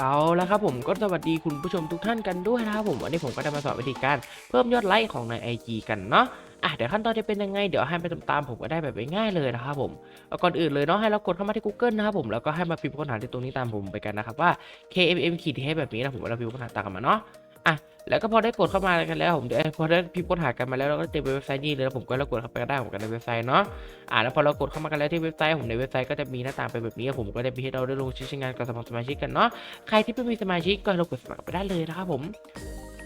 เอาแล้วครับผมก็สวัสดีคุณผู้ชมทุกท่านกันด้วยนะครับผมวันนี้ผมก็จะมาสอนวิธีการเพิ่มยอดไลค์ของใน IG กันเนาะอะเดี๋ยวขั้นตอนจะเป็นยังไงเดี๋ยวให้ไปตามๆผมก็ได้แบบง่ายเลยนะครับผมเอาก่อนอื่นเลยเนาะให้เรากดเข้ามาที่ Google นะครับผมแล้วก็ให้มาพิมพ์ค้นหาที่ตรงนี้ตามผมไปกันนะครับว่า KMM ขีดที่ให้แบบนี้นะผมเราพิมพ์ค้นหาตามกันมาเนาะ อะแล้วก็พอได้กดเข้ามากันแล้วผมเดี๋ยวพอได้พิมพ์ค้นหากันมาแล้วเราก็เต็มเว็บไซต์นี้เลยแล้วผมก็เรากดเข้าไปก็ได้ผมกันในเว็บไซต์เนาะอ่าแล้วพอเรากดเข้ามากันแล้วที่เว็บไซต์ผมในเว็บไซต์ก็จะมีหน้าต่างเป็นแบบนี้ผมก็จะมีให้เราได้ลงชื่อใช้งานกับสมัครสมาชิกกันเนาะใครที่ไม่มีสมาชิกก็เรากดสมัครไปได้เลยนะครับผม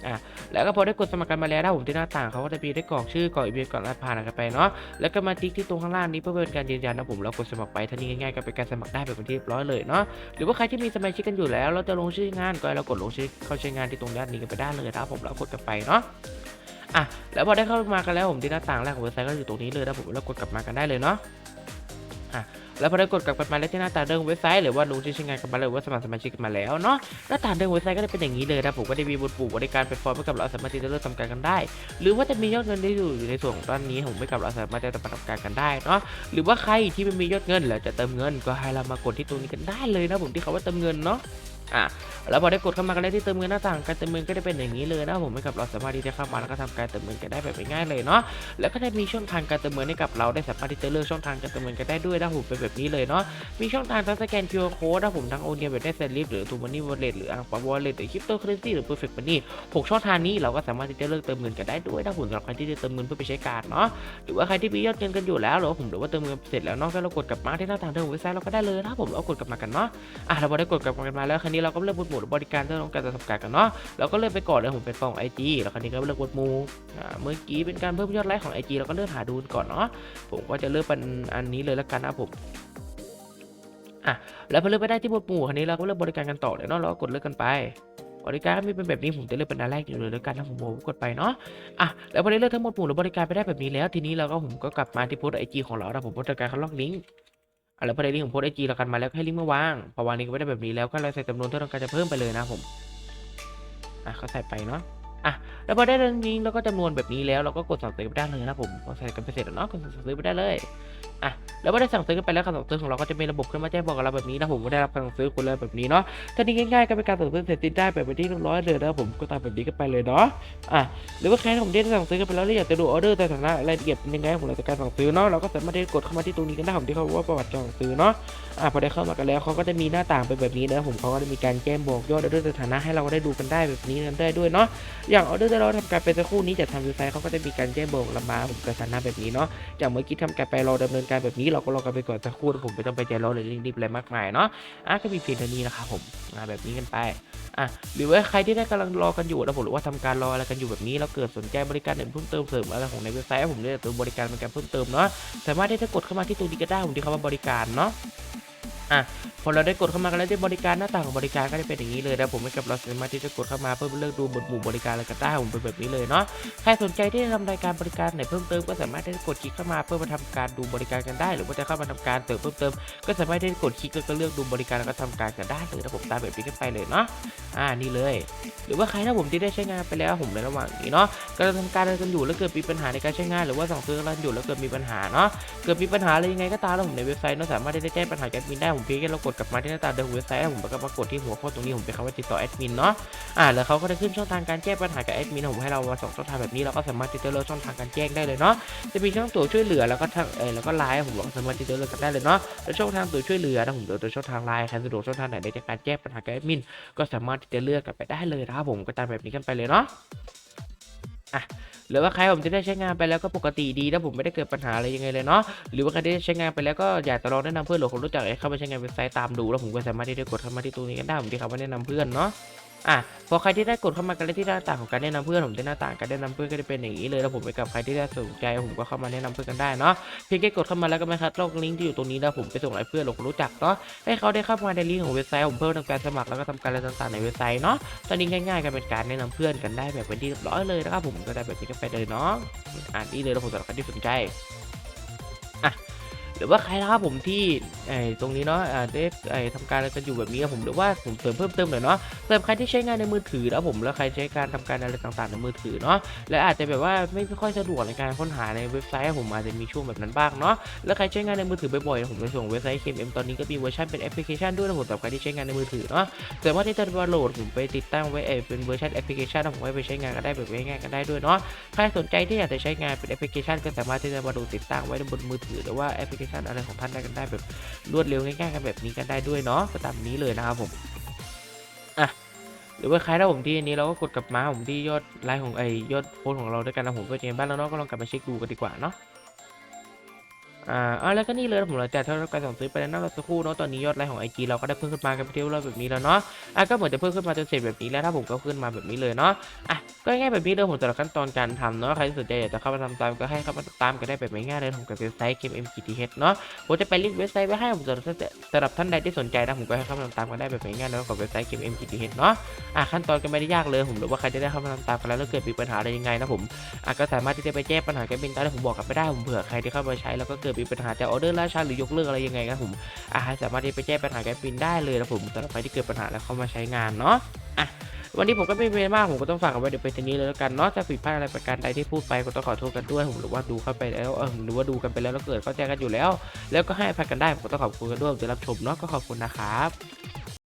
อ่าแล้วก็พอได้กดสมัครกันมาแล้วนะผมที่หน้าต่างเขาก็จะมีได้กรอกชื่อกรอกอีเมลกรอกรหัสผ่านกันไปเนาะแล้วก็มาติ๊กที่ตรงข้างล่างนี้เพื่อเป็นการยืนยันนะผมแล้วกดสมัครไปท่านี้ง่ายๆก็เป็นการสมัครได้แบบเป็นที่เรียบร้อยเลยเนาะหรือว่าใครที่มีสมาชิกกันอยู่แล้วเราจะลงชื่องานก็ให้เรากดลงชื่อเข้าใช้งานที่ตรงด้านนี้กันไปได้เลยนะผมแล้วกดกันไปเนาะอะแล้วพอได้เข้ามากันแล้วผมที่หน้าต่างแรกของเว็บไซต์ก็อยู่ตรงนี้เลยนะผมแล้วกดกลับมากันได้เลยเนาะอะ แล้วพอได้กดกลับมาแล้วที่หน้าต่างเดิมของเว็บไซต์หรือว่าลงชื่อช้งานกันมาเลยว่าสมัครสมาชิกกันมาแล้วเนาะหน้าต่างเดิมของเว็บไซต์ก็จะเป็นอย่างนี้เลยนะผมก็ได้มีบทปุ่มบริการแพลตฟอร์มให้กับเราสามารถที่จะเลือกทำการกันได้ หรือว่าจะมียอดเงินที่อยู่ในส่วนของด้านนี้ผมไม่กับเราสามารถจะทำการกันได้เนาะหรือว่าใครที่ไม่มียอดเงินแล้วจะเติมเงินก็ให้เรามากดที่ตรงนี้กันได้เลยนะผมที่เขาว่าเติมเงินเนาะ อะแล้วพอได้กดเข้ามากันแล้ที่เติมเงินหน้าต่างการเติมเงินก็จะเป็นอย่างนี้เลยนะผมให้กับเราสามารถที่จะเข้ามาแล้วก็ทำการเติมเงินกันได้แบบง่ายเลยเนาะแล้วก็ได้มีช่องทางการเติมเงินให้กับเราได้สามารถที่จะเลือกช่องทางการเติมเงินกันได้ด้วยนะผมเป็นแบบนี้เลยเนาะมีช่องทางทั้งสแกน QR code นะผมทั้งโอนเงินแบบได้เซ็นลิฟหรือทูมันนี่วอลเล็ตหรืออังปาวอลเล็ตหรือคริปโตเคอเรนซีหรือเพอร์เฟกต์มันนี่หกช่องทางนี้เราก็สามารถที่จะเลือกเติมเงินกันได้ด้วยนะผมสำหรับใครที่จะเติมเงินเพื่อไปใช้การเนาะหรือว่าใครที่มียอดเงินกันอยู่แล้วหรือผมหรือว่าเติมเงินเสร็จแล้วเนาะก็เรากดกลับมาที่หน้าต่างเดิมของเว็บไซต์เราก็ได้เลยนะผมเรากดกลับมากันเนาะอะเราพอได้กดกลับมากันมาแล้วคราวนี้เราก็เลือกหมวดบริการที่ต้องการจะทำการกันเนาะเราก็เลือกไปก่อนเลยผมเป็นฟองไอจีแล้วคราวนี้ก็เลือกหมวดหมู่เมื่อกี้เป็นการเพิ่มยอดไลค์ของ IG เราก็เลือกหาดูก่อนเนาะผมก็จะเลือกเป็นอันนี้เลยแล้วกันนะผมอะแล้วพอเลือกไปได้ที่หมวดหมู่คราวนี้เราก็เลือกบริการกันต่อเลยเนาะเราก็กดเลือกกันไปบริการมีเป็นแบบนี้ผมจะเลือกเป็นอันแรกอยู่เลยแล้วกันนะผมกดไปเนาะอะแล้วพอได้เลือกทั้งหมดหมู่หรือบริการไปได้แบบนี้แล้ว ทีนี้เราก็ผมก็กลับมาที่โพสไอจีของเรานะผมโพสต์การเขาล็อกลิงก์ อะแล้วพอได้ลิงก์ของโพสไอจีเรากันมาแล้วให้ลิงก์มาวางพอวางลิงก์ไว้ได้แบบนี้แล้วก็เราใส่จำนวนที่เราต้องการจะเพิ่มไปเลยนะผมอะก็ใส่ไปเนาะ อะแล้วพอได้ลิงก์แล้วก็จำนวนแบบนี้แล้วเราก็กดสั่งซื้อไปได้เลยนะผมพอใส่กันไปเสร็จแล้วเนาะกดสั่งซื้อไปได้เลยอะแล้วพอได้สั่งซื้อกันไปแล้วคำสั่งซื้อของเราก็จะมีระบบขึ้นมาแจ้งบอกกับเราแบบนี้นะผมก็ได้รับคำสั่งซื้อคนเลยแบบนี้เนาะถ้านี้ง่ายๆก็เป็นการสั่งซื้อเสร็จสิ้นได้แบบที่เรียบร้อยเลยนะผมก็ตามแบบนี้กันไปเลยเนาะอะหรือว่าใครที่ผมได้สั่งซื้อกันไปแล้วแล้วอยากจะดูออเดอร์แต่ฐานะรายละเอียดเป็นยังไงของเราจากการสั่งซื้อเนาะเราก็สามารถที่กดเข้ามาที่ตรงนี้กันได้ผมที่เขาว่าประวัติการสั่งซื้อเนาะอะพอได้เข้ามากันแล้วเขาก็จะมีหน้าต่างเป็นแบบนี้นะผมเขาก็จะมีการแจ้งบอกยอดออเดอร์สถานะให้เราได้ดูกันได้แบบนี้กันได้ด้วยเนาะอย่างออเดอร์ที่เราทำการไปสักครู่นี้จากทางเว็บไซต์เขาก็จะมีการแจ้งบอกเรามาผมกับสถานะแบบนี้เนาะจากเมื่อกี้ทำการไปรอดำเนินการแบบนี้เราก็รอกันไปก่อนสักครู่ผมไม่ต้องไปใจร้อนหรือรีบอะไรมากมายเนาะอะก็มีเพียงเท่านี้นะครับผมอะแบบนี้กันไปอะหรือว่าใครที่ได้กำลังรอกันอยู่นะผมหรือว่าทำการรออะไรกันอยู่แบบนี้แล้วเกิดสนใจบริการอื่นเพิ่มเติมเสริมอะไรของในเว็บไซต์ผมได้ตัวบริการเป็นการเพิ่มเติมเนาะสามารถที่จะกดเข้ามาที่ตรงนี้ก็ได้ผมที่คำว่าบริการเนาะ อะพอเราได้กดเข้ามากันแล้วที่บริการหน้าต่างของบริการก็จะเป็นอย่างนี้เลยนะผมกับเราสามารถที่จะกดเข้ามาเพื่อเลือกดูบทหมู่บริการอะไรก็ได้ผมเป็นแบบนี้เลยเนาะใครสนใจที่จะทำรายการบริการไหนเพิ่มเติมก็สามารถที่จะกดคลิกเข้ามาเพื่อมาทำการดูบริการกันได้ หรือว่าจะเข้ามาทำการเติมเพิ่มเติม ก็สามารถที่จะกดคลิกแล้วก็เลือกดูบริการแล้วก็ทำการกันได้เลยนะผมตามแบบนี้กันไปเลยเนาะอ่านี่เลย หรือว่าใครถ้าผมที่ได้ใช้งานไปแล้วผมในระหว่างนี้เนาะกำลังทำการอะไรกันอยู่แล้วเกิดมีปัญหาในการใช้งาน หรือว่าสั่งซื้อกันอยู่แล้วเกิดมีปัญหาเนาะเกิดมีปัญหาอะไรยังไงก็ตามผมในเว็บไซต์เนาะสามารถที่จะแจ้งปัญหาแอดมินได้ผมเพียงแค่เรากดกลับมาที่หน้าตาเดิมเว็บไซต์แล้วผมก็มากดที่หัวข้อตรงนี้ผมเป็นคำว่าติดต่อแอดมินเนาะอ่าแล้วเขาก็จะขึ้นช่องทางการแจ้งปัญหากับแอดมินผมให้เรามาสองช่องทางแบบนี้เราก็สามารถที่จะเลือกช่องทางการแจ้งได้เลยเนาะจะมีช่องตัวช่วยเหลือแล้วก็ทางเออแล้วก็ไลน์ผมก็สามารถที่จะเลือกกันได้เลยเนาะแล้วช่องทางตัวช่วยเหลือนะผมเลือกตัวช่องทางไลน์ใครสะดวกช่องทางไหนในการแจ้งปัญหากับแอดมินก็สามารถที่จะเลือกกันไปได้เลยนะครับผมก็ตามแบบนี้กันไปเลยเนาะอะ หรือว่าใครผมจะได้ใช้งานไปแล้วก็ปกติดีแล้วผมไม่ได้เกิดปัญหาอะไรยังไงเลยเนาะหรือว่าใครได้ใช้งานไปแล้วก็อยากจะลองแนะนำเพื่อนหรือคนรู้จักให้เข้ามาใช้งานเว็บไซต์ตามดูแล้วผมก็สามารถที่จะกดเข้ามาที่ตรงนี้กันได้ผมที่เขาว่าแนะนำเพื่อนเนาะ อะพอใครที่ได้กดเข้ามากันแล้ที่หน้าต่างของการแนะนำเพื่อนผมที่หน้าต่างการแนะนำเพื่อนก็จะเป็นอย่างนี้เลยแล้วผมไปกับใครที่ได้สนใจผมก็เข้ามาแนะนำเพื่อนกันได้เนาะเพียงแค่กดเข้ามาแล้วก็ม่คัดลอกลิงก์ที่อยู่ตรงนี้แล้วผมไปส่งให้เพื่อนหรือคนรู้จักเนาะให้เขาได้เข้ามาในลิงก์ของเว็บไซต์ผมเพิ่มทำการสมัครแล้วก็ทำการอะไรต่างๆในเว็บไซต์เนาะตอนนี้ง่ายๆกันเป็นการแนะนำเพื่อนกันได้แบบเป็นที่เรียบร้อยเลยนะครับผมก็ได้แบบนี้กันไปเลยเนาะอ่านนี่เลยแล้วผมสำหรับใครที่สนใจอะ หรือว่าใครนะครับผมที่ไอ้ตรงนี้เนาะอาได้ไอ้ทำการอะไรกันอยู่แบบนี้ครับผมหรือว่าผมเสริมเพิ่มเติมหน่อยเนาะสำหรับใครที่ใช้งานในมือถือแล้วผมแล้วใครใช้การทำการอะไรต่างๆในมือถือเนาะและอาจจะแบบว่าไม่ค่อยสะดวกในการค้นหาในเว็บไซต์ผมอาจจะมีช่วงแบบนั้นบ้างเนาะแล้วใครใช้งานในมือถือบ่อยๆผมในส่วนของเว็บไซต์ KMM ตอนนี้ก็มีเวอร์ชันเป็นแอปพลิเคชันด้วยนะผมสำหรับใครที่ใช้งานในมือถือเนาะสามารถที่จะดาวน์โหลดผมไปติดตั้งไว้เป็นเวอร์ชันแอปพลิเคชันผมไว้ไปใช้งานกันได้แบบง่ายๆกันได้ด้วยเนาะใครสนใจที่อยากจะใช้งานเป็นแอปพลิเคชันก็สามารถที่จะมาดูติดตั้งไว้บนมือถือหรือว่าแอปพลิเคชันอะไรของท่านได้กันได้แบบรวดเร็วง่ายๆกันแบบนี้กันได้ด้วยเนาะก็ตามนี้เลยนะครับผมอะหรือว่าใครถ้าผมที่อันนี้เราก็กดกลับมาผมที่ยอดไลค์ของไอยอดโพสของเราด้วยกันนะผมก็จะเห็นบ้านแล้วเนาะก็ลองกลับมาเช็คดูกันดีกว่าเนาะ อ่าเอาแล้วก็นี่เลยผมหลังจากที่เราการสั่งซื้อไปแล้วนะเราสักครู่เนาะตอนนี้ยอดไลค์ของไอจีเราก็ได้เพิ่มขึ้นมากันไปเที่ยวเราแบบนี้แล้วเนาะอะก็เหมือนจะเพิ่มขึ้นมาจนเสร็จแบบนี้แล้วถ้าผมก็ขึ้นมาแบบนี้เลยเนาะอะก็ง่ายแบบนี้เลยผมสำหรับขั้นตอนการทำเนาะใครสนใจอยากจะเข้ามาทำตามก็ให้เข้ามาตามกันได้แบบง่ายเลยผมกับเว็บไซต์ KMMGTH เนาะผมจะไปลิงก์เว็บไซต์ไว้ให้ผมสำหรับสำหรับท่านใดที่สนใจนะผมก็ให้เข้ามาทำตามกันได้แบบง่ายๆแล้วกับเว็บไซต์ KMMGTH เนาะอะขั้นตอนก็ไม่ได้ยากเลยผมหรือว่าใครจะได้เข้ามาทำตามกันแล้วแล้วเกิดมีปัญหาอะไรยังไงนะผมอะก็สามารถที่จะไปแก้ปัญหากันเป็นตามที่ผมบอกกันไปได้ผมเผื่อใครที่เข้ามาใช้แล้วก็เกิดมีปัญหาจะออเดอร์ล่าช้าหรือยกเลิกอะไรยังไงครับผมอะสามารถที่จะไปแก้ปัญหาแกปินได้เลยนะผมสำหรับใครที่เกิดปัญหาแล้วเข้ามาใช้งานเนาะอะวันนี้ผมก็ไม่เป็นมากผมก็ต้องฝากเอาไว้เดี๋ยวไปทีนี้เลยแล้วกันเนาะถ้าผิดพลาดอะไรประการใดที่พูดไปก็ต้องขอโทษกันด้วยผมหรือว่าดูเข้าไปแล้วเออหรือว่าดูกันไปแล้วแล้วเกิดเข้าใจกันอยู่แล้ว แล้วก็ให้อภัยกันได้ผมก็ต้องขอบคุณกันด้วยสำหรับชมเนาะก็ขอบคุณนะครับ